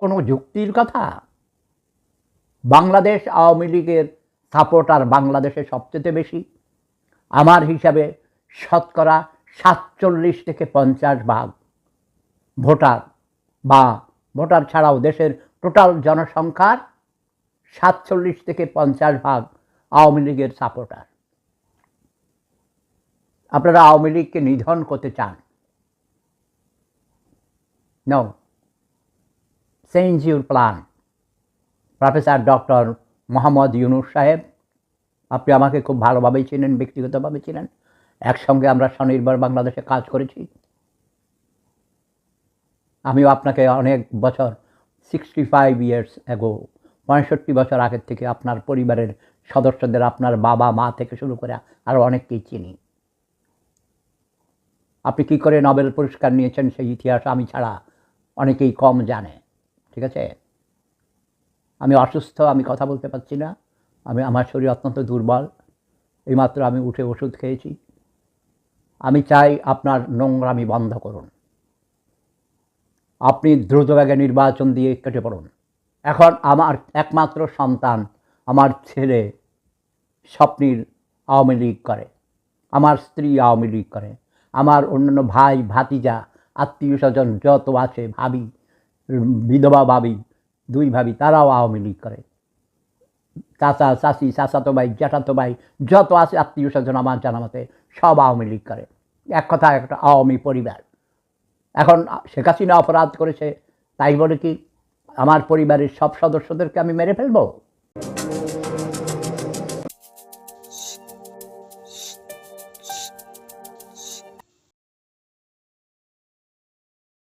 কোনো যুক্তির কথা? বাংলাদেশ আওয়ামী লীগের সাপোর্টার বাংলাদেশে সবচেয়ে বেশি? আমার হিসাবে শতকরা সাতচল্লিশ থেকে পঞ্চাশ ভাগ ভোটার বা ভোটার ছাড়াও দেশের টোটাল জনসংখ্যার সাতচল্লিশ থেকে পঞ্চাশ ভাগ আওয়ামী লীগের সাপোর্টার আপনারা আওয়ামী লীগকে নিধন করতে চান? No change your plan professor doctor Mohammad Yunus Saheb, আপনি আমাকে খুব ভালোভাবেই চিনেন, ব্যক্তিগতভাবে চিনেন। একসঙ্গে আমরা স্বনির্ভর বাংলাদেশে কাজ করেছি। আমিও আপনাকে অনেক বছর সিক্সটি ফাইভ ইয়ার্স অ্যাগো পঁয়ষট্টি বছর আগের থেকে আপনার পরিবারের সদস্যদের, আপনার বাবা, মা থেকে শুরু করে আরও অনেককেই চিনি। আপনি কী করে নোবেল পুরস্কার নিয়েছেন সেই ইতিহাস আমি ছাড়া অনেকেই কম জানে। ঠিক আছে? আমি অসুস্থ, আমি কথা বলতে পারছি না, আমি, আমার শরীর অত্যন্ত দুর্বল, এইমাত্র আমি উঠে ওষুধ খেয়েছি। আমি চাই আপনার নোংরামি বন্ধ করুন। আপনি দ্রুতবেগে নির্বাচন দিয়ে কেটে পড়ুন। এখন আমার একমাত্র সন্তান, আমার ছেলে স্বপ্নীর আওয়ামী লীগ করে, আমার স্ত্রী আওয়ামী লীগ করে, আমার অন্যান্য ভাই, ভাতিজা, আত্মীয় স্বজন যত আছে, ভাবি বিধবা ভাবি, দুই ভাবি, তারাও আওয়ামী লীগ করে। চাচা, চাচি, চাচাতো ভাই, জ্যাঠাতো ভাই, যত আছে আত্মীয় স্বজন, আমার জানা মতে সব আওয়ামী লীগ করে। এক কথা একটা আওয়ামী পরিবার। এখন শেখ হাসিনা অপরাধ করেছে, তাই বলে কি আমার পরিবারের সব সদস্যদেরকে আমি মেরে ফেলব?